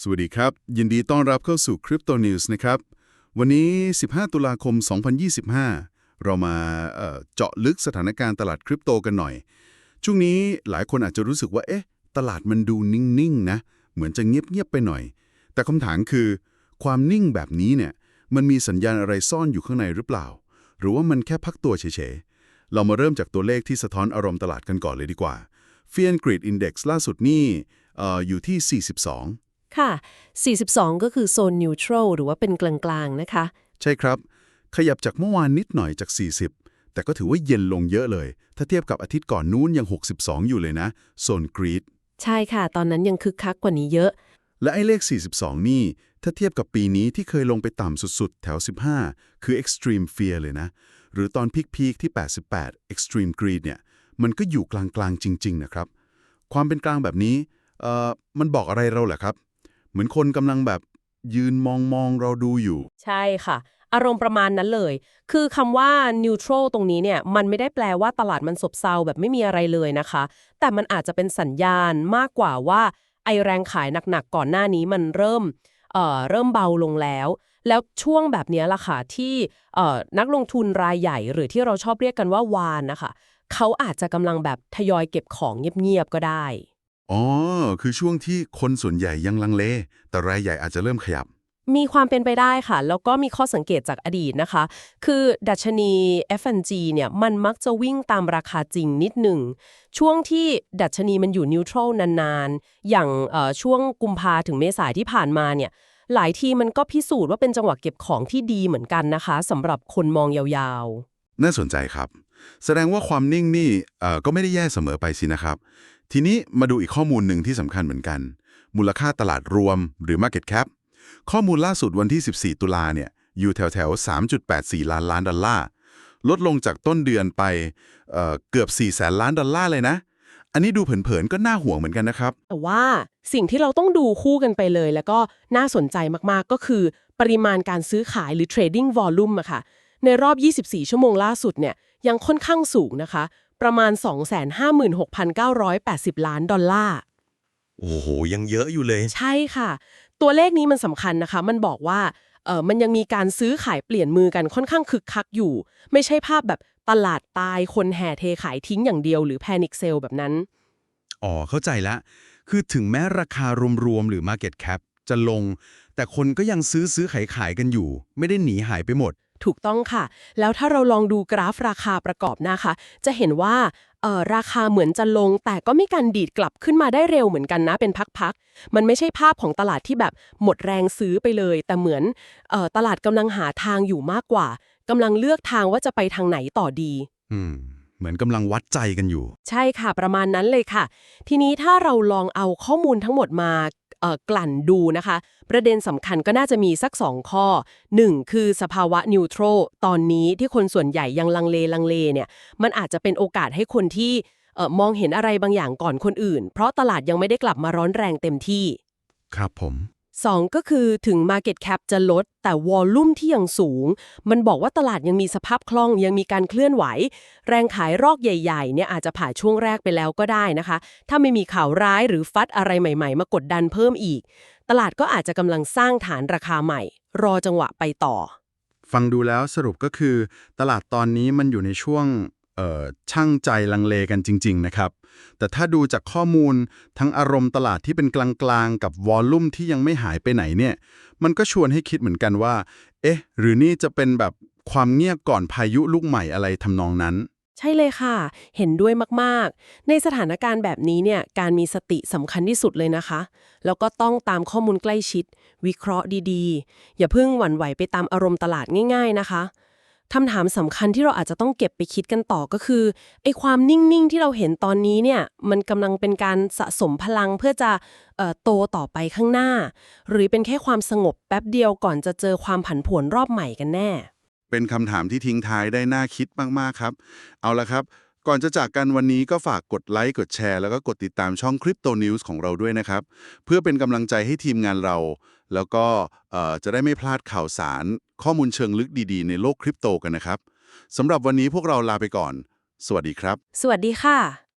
สวัสดีครับ ยินดีต้อนรับเข้าสู่ Crypto News นะครับ วันนี้ 15 ตุลาคม 2025 เรามาเอ่อเจาะลึกสถานการณ์ตลาดคริปโตกันหน่อย ช่วงนี้หลายคนอาจจะรู้สึกว่า เอ๊ะ ตลาดมันดูนิ่งๆนะ เหมือนจะเงียบๆไปหน่อย แต่คำถามคือ ความนิ่งแบบนี้เนี่ย มันมีสัญญาณอะไรซ่อนอยู่ข้างในหรือเปล่า หรือว่ามันแค่พักตัวเฉยๆ เรามาเริ่มจากตัวเลขที่สะท้อนอารมณ์ตลาดกันก่อนเลยดีกว่า f i a n Grid Index ล่าสุดนี่เอ่ออยู่ที่ 42 ค่ะ 42 ก็คือโซนนิวทรัลหรือว่าเป็นกลางๆนะคะ ใช่ครับ ขยับจากเมื่อวานนิดหน่อยจาก 40 แต่ก็ถือว่าเย็นลงเยอะเลย ถ้าเทียบกับอาทิตย์ก่อนนู้นยัง 62 อยู่เลยนะ โซนกรีดใช่ค่ะ ตอนนั้นยังคึกคักกว่านี้เยอะ และไอ้เลข 42 นี่ ถ้าเทียบกับปีนี้ที่เคยลงไปต่ำสุดๆ แถว 15 คือ extreme fear เลยนะ หรือตอนพีคๆที่ 88 extreme greed เนี่ย มันก็อยู่กลางๆจริง ๆ นะครับ ความเป็นกลางแบบนี้เอ่อมันบอกอะไรเราเหรอครับ เหมือนคนกำลังแบบยืนมองมองเราดูอยู่ ใช่ค่ะ อารมณ์ประมาณนั้นเลย คือคำว่า neutral ตรงนี้เนี่ย มันไม่ได้แปลว่าตลาดมันซบเซาแบบไม่มีอะไรเลยนะคะ แต่มันอาจจะเป็นสัญญาณมากกว่าว่า ไอแรงขายหนักๆ ก่อนหน้านี้มันเริ่มเอ่อเริ่มเบาลงแล้ว แล้วช่วงแบบนี้ล่ะค่ะที่เอ่อนักลงทุนรายใหญ่ หรือที่เราชอบเรียกกันว่าวานนะคะ เขาอาจจะกำลังแบบทยอยเก็บของเงียบๆ ก็ได้ อ๋อ คือช่วงที่คนส่วนใหญ่ยังลังเล แต่รายใหญ่อาจจะเริ่มขยับ มีความเป็นไปได้ค่ะ แล้วก็มีข้อสังเกตจากอดีตนะคะ คือดัชนี F&G เนี่ยมันมักจะวิ่งตามราคาจริงนิดหนึ่ง ช่วงที่ดัชนีมันอยู่นิวทรัลนานๆ อย่างเอ่อช่วงกุมภาถึงเมษายนที่ผ่านมาเนี่ยหลายทีมันก็พิสูจน์ว่าเป็นจังหวะเก็บของที่ดีเหมือนกันนะคะสำหรับคนมองยาวน่าสนใจครับ แสดงว่าความนิ่งนี่เอ่อก็ไม่ได้แย่เสมอไปสินะครับ ทีนี้มาดูอีกข้อมูลหนึ่งที่สำคัญเหมือนกัน มูลค่าตลาดรวมหรือ Market Cap ข้อมูลล่าสุดวันที่ 14 ตุลาเนี่ยอยู่แถวแถว3.84 ล้านล้านดอลลาร์ ลดลงจากต้นเดือนไปเเกือบ 4 แสนล้านดอลลาร์เลยนะ อันนี้ดูเผินๆ ก็น่าห่วงเหมือนกันนะครับ แต่ว่าสิ่งที่เราต้องดูคู่กันไปเลย แล้วก็น่าสนใจมากๆ ก็คือปริมาณการซื้อขายหรือ trading volume อะค่ะ ในรอบ 24 ชั่วโมงล่าสุดเนี่ยยังค่อนข้างสูงนะคะ ประมาณ 256,980 ล้านดอลลาร์ โอ้โห ยังเยอะอยู่เลย ใช่ค่ะ ตัวเลขนี้มันสำคัญนะคะ มันบอกว่าเออมันยังมีการซื้อขายเปลี่ยนมือกันค่อนข้างคึกคักอยู่ ไม่ใช่ภาพแบบตลาดตายคนแห่เทขายทิ้งอย่างเดียวหรือแพนิคเซลแบบนั้น อ๋อ เข้าใจละ คือถึงแม้ราคารวมๆหรือ Market Cap จะลง แต่คนก็ยังซื้อซื้อขายขายกันอยู่ ไม่ได้หนีหายไปหมด ถูกต้องค่ะ แล้วถ้าเราลองดูกราฟราคาประกอบนะคะ จะเห็นว่าเอ่อราคาเหมือนจะลง แต่ก็มีการดีดกลับขึ้นมาได้เร็วเหมือนกันนะเป็นพักๆ มันไม่ใช่ภาพของตลาดที่แบบหมดแรงซื้อไปเลย แต่เหมือนเอ่อตลาดกำลังหาทางอยู่มากกว่า กำลังเลือกทางว่าจะไปทางไหนต่อดี อืม เหมือนกำลังวัดใจกันอยู่ ใช่ค่ะ ประมาณนั้นเลยค่ะ ทีนี้ถ้าเราลองเอาข้อมูลทั้งหมดมาเอ่อ กลั่นดูนะคะ ประเด็นสำคัญก็น่าจะมีสัก 2 ข้อ 1. คือสภาวะนิวโตรตอนนี้ที่คนส่วนใหญ่ยังลังเลลังเลเนี่ยมันอาจจะเป็นโอกาสให้คนที่มองเห็นอะไรบางอย่างก่อนคนอื่น เพราะตลาดยังไม่ได้กลับมาร้อนแรงเต็มที่ ครับผม 2 ก็คือถึง Market Cap จะลด แต่วอลลุ่มที่ยังสูง มันบอกว่าตลาดยังมีสภาพคล่องยังมีการเคลื่อนไหว แรงขายรอกใหญ่ๆเนี่ยอาจจะผ่านช่วงแรกไปแล้วก็ได้นะคะ ถ้าไม่มีข่าวร้ายหรือฟัดอะไรใหม่ๆ มากดดันเพิ่มอีก ตลาดก็อาจจะกำลังสร้างฐานราคาใหม่ รอจังหวะไปต่อ ฟังดูแล้วสรุปก็คือ ตลาดตอนนี้มันอยู่ในช่วง ช่างใจลังเลกันจริง ๆ นะครับ แต่ถ้าดูจากข้อมูลทั้งอารมณ์ตลาดที่เป็นกลางๆ กับวอลลุ่มที่ยังไม่หายไปไหนเนี่ย มันก็ชวนให้คิดเหมือนกันว่า เอ๊ะ หรือนี่จะเป็นแบบความเงียบก่อนพายุลูกใหม่อะไรทำนองนั้น ใช่เลยค่ะ เห็นด้วยมากๆ ในสถานการณ์แบบนี้เนี่ย การมีสติสำคัญที่สุดเลยนะคะ แล้วก็ต้องตามข้อมูลใกล้ชิด วิเคราะห์ดีๆ อย่าเพิ่งหวั่นไหวไปตามอารมณ์ตลาดง่าย ๆ นะคะ คำถามสำคัญที่เราอาจจะต้องเก็บไปคิดกันต่อก็คือไอ้ความนิ่ง ๆ ที่เราเห็นตอนนี้เนี่ยมันกำลังเป็นการสะสมพลังเพื่อจะโตต่อไปข้างหน้า หรือเป็นแค่ความสงบแป๊บเดียวก่อนจะเจอความผันผวนรอบใหม่กันแน่ เป็นคำถามที่ทิ้งท้ายได้น่าคิดมาก ๆ ครับ เอาละครับ ก่อนจะจากกันวันนี้ก็ฝากกดไลค์กดแชร์แล้วก็กดติดตามช่อง Crypto News ของเราด้วยนะครับ เพื่อเป็นกำลังใจให้ทีมงานเรา แล้วก็จะได้ไม่พลาดข่าวสาร ข้อมูลเชิงลึกดีๆ ในโลกคริปโตกันนะครับสำหรับวันนี้พวกเราลาไปก่อน สวัสดีครับ สวัสดีค่ะ